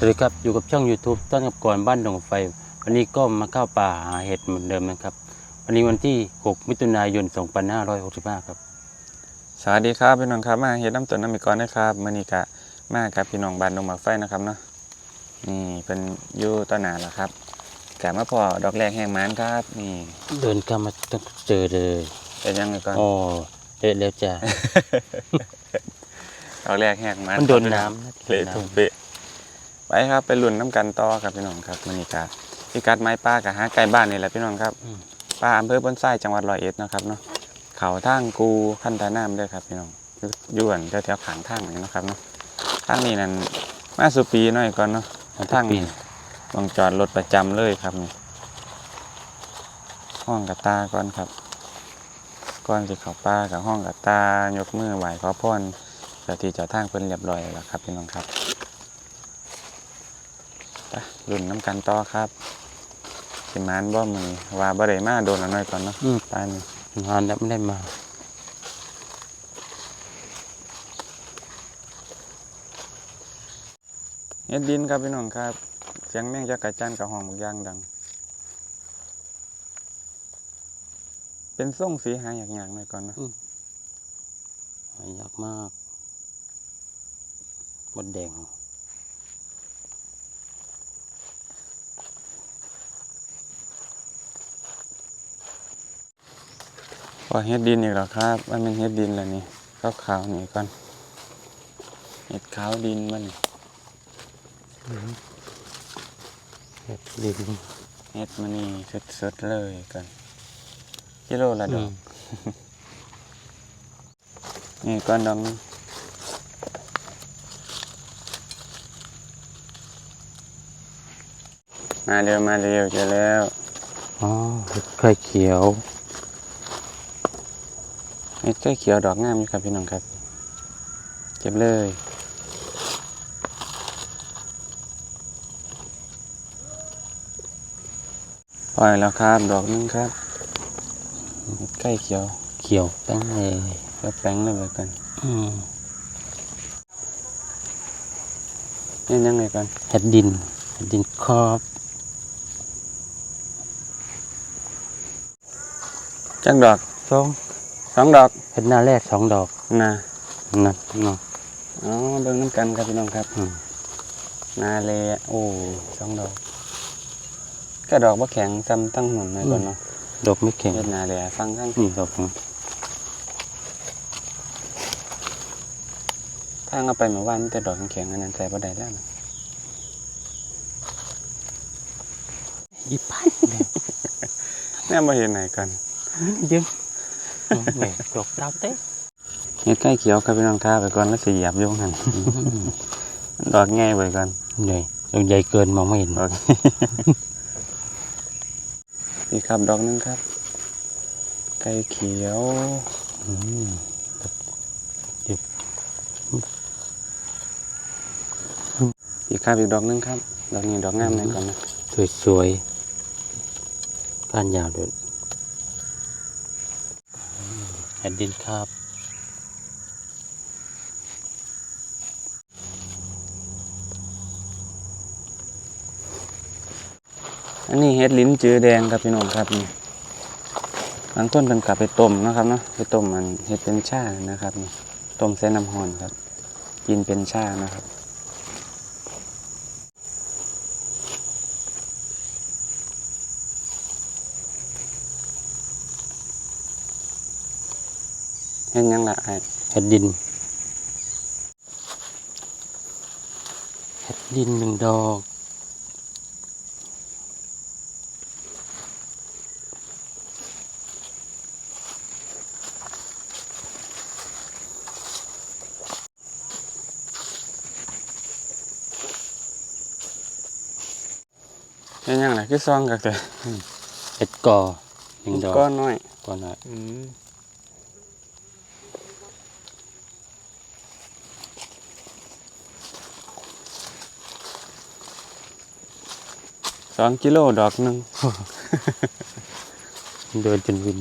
สวัสดีครับ อยู่กับช่อง YouTube ต้นกับก่อนบ้านดงไฟ วันนี้ก็มาเข้าป่าหาเห็ดเหมือนเดิมนะครับ วันนี้วันที่ 6 มิถุนายน 2565 ครับ สวัสดีครับพี่น้องครับมาเฮ็ดน้ำต้นน้ำมีก่อนนะครับมื้อนี้ก็มากับพี่น้องบ้านดงหมากไฟนะครับเนาะนี่เป็นอยู่ต้นหนาแล้วครับกะมาพอดอกแรกแห้งหมันครับ นี่เดินเข้ามาต้องเจอเลยเป็นยังไงก่อนอ๋อเละแล้วจ้ะดอกแรกแห้งหมันมันโดนน้ำนะเละทุ่มเปะ ไปครับไปลุ่นน้ำกันต่อครับพี่น้องครับมื้อนี้ก็พี่กัดไม้ป้ากับหาไก่บ้านนี่แหละพี่น้องครับอืมป้าอำเภอบ้านไส้จังหวัดร้อยเอ็ดนะครับเนาะเขาทางกูขั้นตาน้ำเด้วยครับพี่น้องอยวนแถวๆขางทางนี่เนาะครับเนาะทางนี้นั่นมาสุปีหน่อยก่อนเนาะทางนี้ต้องจอดรถประจำเลยครับนี่ห้องกับตาก่อนครับก่อนสิเข้าป้ากับห้องกับตายกมือไหวขอพรเพื่อที่จะทางเพิ่นเรียบร้อยแล้วครับพี่น้องครับ ไปรุ่นน้ำกันต่อครับสิมานบ่มือว่าบ่ได้มาโดนละน้อยก่อนเนาะอืมตายนี่นานแล้วไม่ได้มาเฮ็ดดินครับพี่น้องครับ เสียงแมงจักรจันทร์กับห้องบางอย่างดัง เป็นส่งสีหายอย่างๆหน่อยก่อนเนาะหายากมาก หมดแดง พอเฮ็ดดินอีกแล้วครับมันเป็นเฮ็ดดินแล้วนี่ขาวๆนี่ก่อนเฮ็ดขาวดินมันเห็ดดินเฮ็ดมันนี่สดๆเลยกันกิโลละดอกนี่ก้อนดองนึงมาเร็วมาเร็วเจะแล้ว อ๋อเห็ดไข่เขียว เม็ดไส้เขียวดอกงามอยู่ครับพี่น้องครับ เก็บเลยปล่อยแล้วครับ ดอกหนึงครับเม็ดไส้เขียว เขียวแป้งเลยแล้วแป้งเลยไปกันอืมนี่ยังไงกันเห็ดดินเห็ดดินครอบจักดอกสอง สองดอกเห็ดหน้าแรกสองดอกนะนั่นเนาะอ๋อเบิ่งน้ำกันครับพี่น้องครับอืมนาเลโอ้สองดอกก็ดอกบ่แข็งซ้ำตั้งหุ่นหน่อยก่อนเนาะดอกไม่แข็งเฮ็ดนาเลฟังข้างนี่ดอกนะทางเอาไปเมื่อวานมีแต่ดอกแข็งๆอันนั้นใส่บ่ได้แล้วนะอีพันแน่บ่เห็นไหนกันยัง แหม่ดอกดาวเต้เฮ็ดใกล้เขียวครับพี่น้องครับไปก่อนแล้วสิเหยียบอยุ่งหั่นดอกง่ายไว้ก่อนเหนื่อยดอกใหญ่เกินมองไม่เห็นดอกนี่ครับดอกหนึงครับ ไก่เขียวอืมอีกครับอีกดอกหนึงครับ ดอกนี้ดอกงามหน่อยก่อนนะสวยๆก้านยาวด้วยอืม แผ่นดินครับ อันนี้เฮ็ดลิ้นจือแดงครับพี่น้องครับนี่บางต้นเป็นกลับไปต้มนะครับเนาะไปต้มมันเฮ็ดเป็นชานะครับนี่ต้มใส่น้ำร้อนครับ กินเป็นชานะครับ ยังละไอ้แผ่นดินแผ่นดินหนึ่งดอกเห็นยังละคือซองกับแต่เห็ดกอหนึ่งดอกก้อนน้อยก่อนหน่อย สองกิโลดอกหนึ่งเดินจนวิน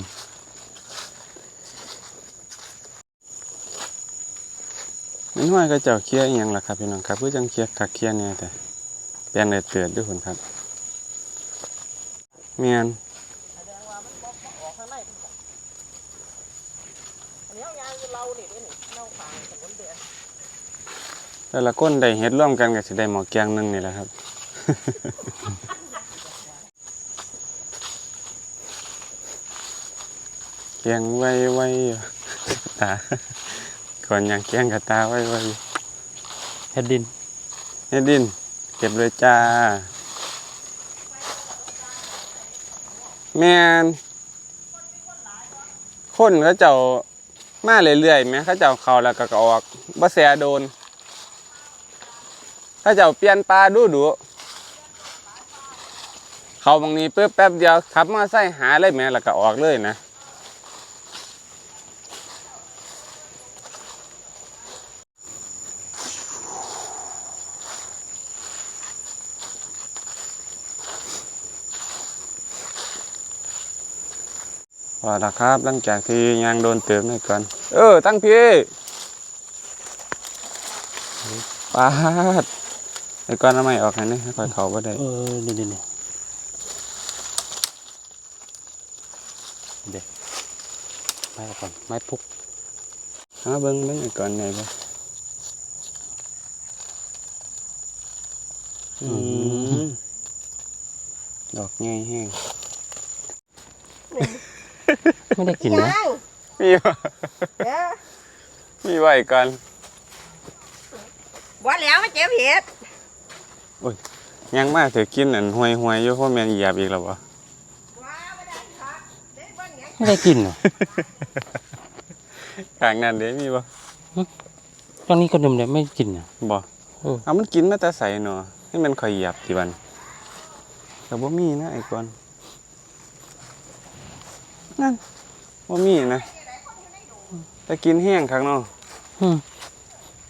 ไม่น้อยก็เจ้าเคลียร์อหย่างล่ะครับพี่น้องครับเพื่อจังเคลียคักเคลียเนี่ยแต่เปลี่ยนเลยเตือนด้วยคนครับเมียนแสดงว่ามันบ่บ่ออกข้างในมันก็อันนี้เอายางคือเรานี่เด้นี่เราขางถนนเดือนแต่ละก้นได้เฮ็ดร่วมกันก็สิได้หมอกแกงหนึงนี่แหละครับ แกงไว้ไว้อยู่ตาก่อนอย่างแกงกับตาไว้ไว้เฮ็ดดินเฮ็ดดิน เก็บเลยจ้า แม่นคนเขาเจ้ามาเรื่อยๆแหมเขาเจ้าเข้าแล้วก็ก็ออกบ่แสโดนเขาเจ้าเปลี่ยนปลาดูดูเขาบางนี้ปึ๊บแป๊บเดียวขับมาใส่หาเลยแหมแล้วก็ออกเลยนะ อละครับหลังจากที่ยางโดนเติมหน่อยก่อน เออ ตั้งพี่ปาดไอ้ก้อนทำไมออกไงนี่ให้คอยเขาบ่ได้ เออนี่นี่นี่เด็กไม้ก่อนไม้พุกหาเบิ้งเบิ้งไอ้ก้อนไหนบ่อืมดอกใหญ่แห้ง ไม่ได้กินนะยังมีบ่เด้อมีไว้ก่อนว่าแล้วมาเจ็บเห็ดยังมาถือกินอันห่วยห่วยๆอยู่เพราะแม่นเหยียบอีกแล้วบ่ว่าไม่ได้ครับเด็กเบิ่งหยังไม่ได้กินนะกลางนั้นเด้มีบ่ตอนนี้ก็ดมเนี่ยไม่กินนะบ่เออเอามันกินมาแต่ใส่เนาะให้มันคอยเหยียบทีวันแต่บ่มีนะไอ้ก่อนนั่น บ่มีนะแต่กินแห้งครั้งเนาะอืม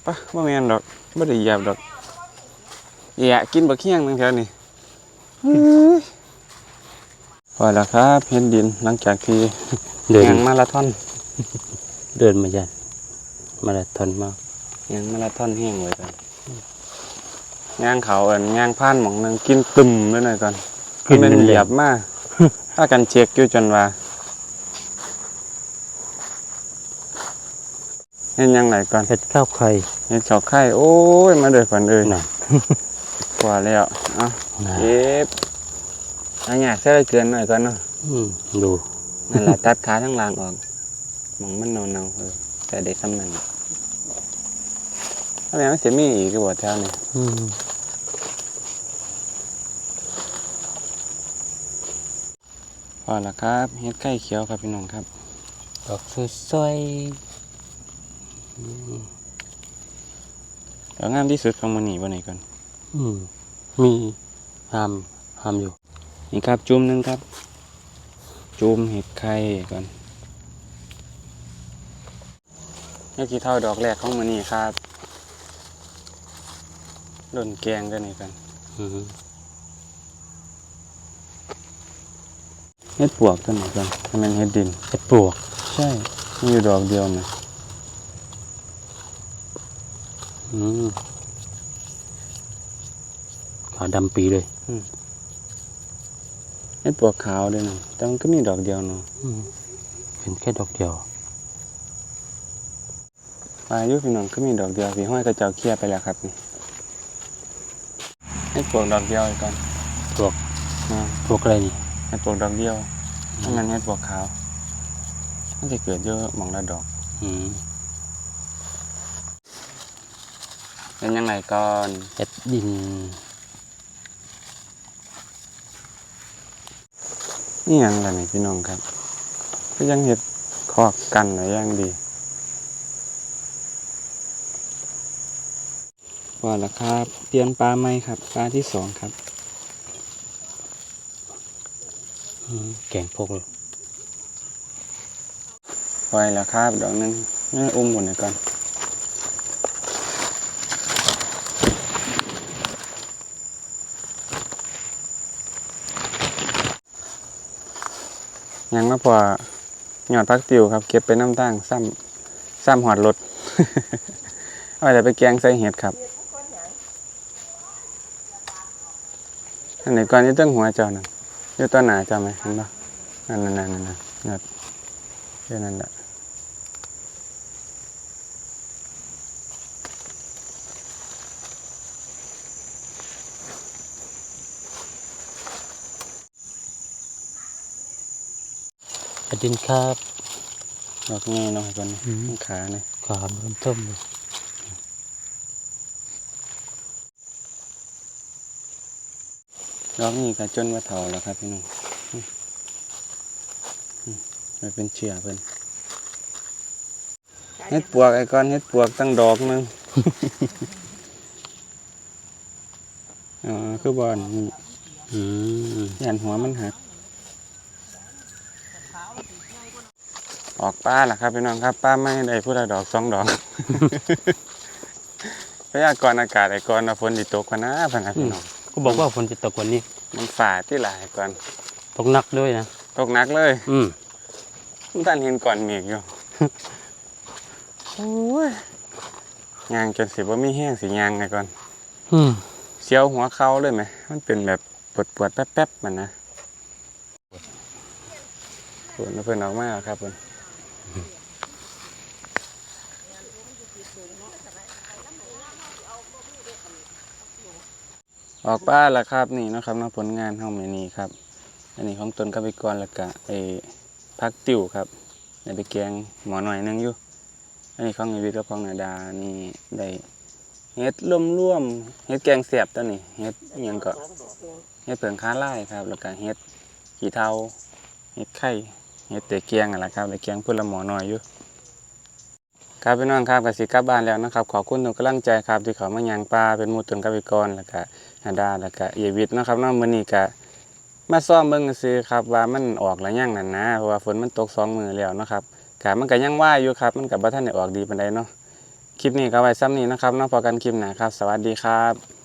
ปะบ่แม่นดอกบ่ได้เหยียบดอกแย่กินบักเคียงนึงแถวนี้พอแล้วครับเห็นดินหลังจากที่เดินยังมาราธอน เดินมายันมาราธอนมากยังมาราธอนแห้งไว้กันย่างเขาเอิ้นย่างผ่านหม่องหนึงกินตึมเลยหน่อยก่อนกินเป็นเป็นเหเหยียียยบบมาถ้ากันเช็คอยู่จนว่า เห็นยังไงก่อนเห็ดข้าวไข่เห็นเสาไข่โอ้ยมาเดือดฝันเอ้ยน่ะกว่าแล้วเอะน่ะเย็บอันอยากใส่เกินหน่อยก่อนเนาะอืมดูนั่นแหละตัดขาทั้งล่างออกหมองมันเนาๆเออแต่ได้ซ้ำนั่นถ้าแม่มันเสียมีอีกก็บอกแถวนี่อืมพอละครับเฮ็ดไข่เขียวครับพี่น้องครับดอกสวย เดี๋ยวงามที่สุดของมันนี่บ่ไหนก่อนๆอืมมีหามหามอยู่ นี่ครับจุ่มหนึงครับ จุ่มเห็ดไข่ก่อนนี่กี่เท่าดอกแรกของมันนี่ครับล่นแกงกันนี่กันอืมเห็ดปวกตัวไหนก่อนทำเป็นเห็ดดินเห็ดปลวก ใช่ มีอยู่ดอกเดียวนะ อืม ขาวดำปีเลยเห็ดปวกขาวด้วยนะแต่มันก็มีดอกเดียวเนาะอืมเป็นแค่ดอกเดียวปลายุพี่น้องก็มีดอกเดียวพี่ห้อยกระเจ้าเคลียร์ไปแล้วครับนี่เห็ดปวกดอกเดียวอีกก่อนปลวกนะปลวกอะไรนี่เห็ดปวกดอกเดียวถ้ามันเห็ดปวกขาวมันจะเกิดเยอะหมองละดอก อืม เป็นยังไงก่อนเห็ดดิน นี่ยังไรนี่พี่น้องครับ ก็ยังเห็ดคอกกันหรือยังดีพอแล้วครับเตรียมปลาไหมครับปลาที่สองครับอืมแกงพกเลยปล่อยแล้วครับดอกหนึงนี่อุ้มหมดเลยก่อน ยังมาพอหยอดพักติวครับ เก็บไปน้ำตั้งซ้ำซ้ำหอดรถเอาแต่ไปแกงใส่เห็ดครับอันนี้ก่อนยู่ตั้งหัวเจ้านั่นอยู่ต้นหนาเจ้าไหมเห็นปะนั่นนั่นนั่นนั่นนั่นนั่นอันนั่นั่นแหละ สวัสดีครับดอกงี้เนาะก่อนอืมขาเนี่ยความเริ่มต้มเลยดอกนี้ก็จนว่าเถาแล้วครับพี่น้องอืมอืมมันเป็นเชื้อเพิ่นเฮ็ดปวกไอ้ก้อนเฮ็ดปวกตั้งดอกหนึงอ๋อคือบอลนี่อืมยันหัวมันหัก ออกป้าล่ะครับพี่น้องครับ ป้าไม่ได้พูดละดอกสองดอกพยากรณ์อากาศไอ้ก่อนว่าฝนสิตกกันนะพะนะพี่น้องก็บอกว่าฝนจะตกวันนี้ มันฝ่าที่หลายก่อนตกหนักด้วยนะตกหนักเลย อืมท่านเห็นก่อนเมฆอยู่โอ้ยยางจนสิว่ามีแห้งสิยางไงก่อนอืมเสียวหัวเข่าเลยไหมมันเป็นแบบปวดปวดๆแป๊บๆมันนะเพื่อนเพื่อนออกมาแล้วครับเพื่อน ออกป้าล้วครับนี่นะครับนะผลงานเฮาเมนี้ครับ อันนี้ของตนกับไปก่อนล้วก็ไอ้พักติ่วครับได้ไปแกงหมอหน่อยนึงอยู่ อันนี้ของไอวิทย์กับของนาดานี่ได้เฮ็ดร่วมร่วมๆเฮ็ดแกงเสียบตัวนี้เฮ็ดยังก็เฮ็ดเผิงค้าไล่ครับ แล้วก็เฮ็ดขี้เทาเฮ็ดไข่เฮ็ดเตะเกียงอะไรครับได้เกียงพุ่นละหมอหน่อยอยู่ ครับพี่น้องครับกสิกลับบ้านแล้วนะครับ ขอบคุณทุกกำลังใจครับที่เขามายางปลาเป็นมูตุนกับอีกรแล้วก็นาดาแล้วก็เอวิทนะครับน้องมือนี่ก็มาซ่อมเบิ้งซื้อครับว่ามันออกแล้วยังนั่นนะเพราะว่าฝนมันตกสองมือแล้วนะครับกะมันก็ยังว่าอยู่ครับ มันกับบ่ทันได้ออกดีปานใดเนาะคลิปนี้ก็ไว้ซ้ำนี้นะครับน้องพอกันคลิปหนาครับ สวัสดีครับ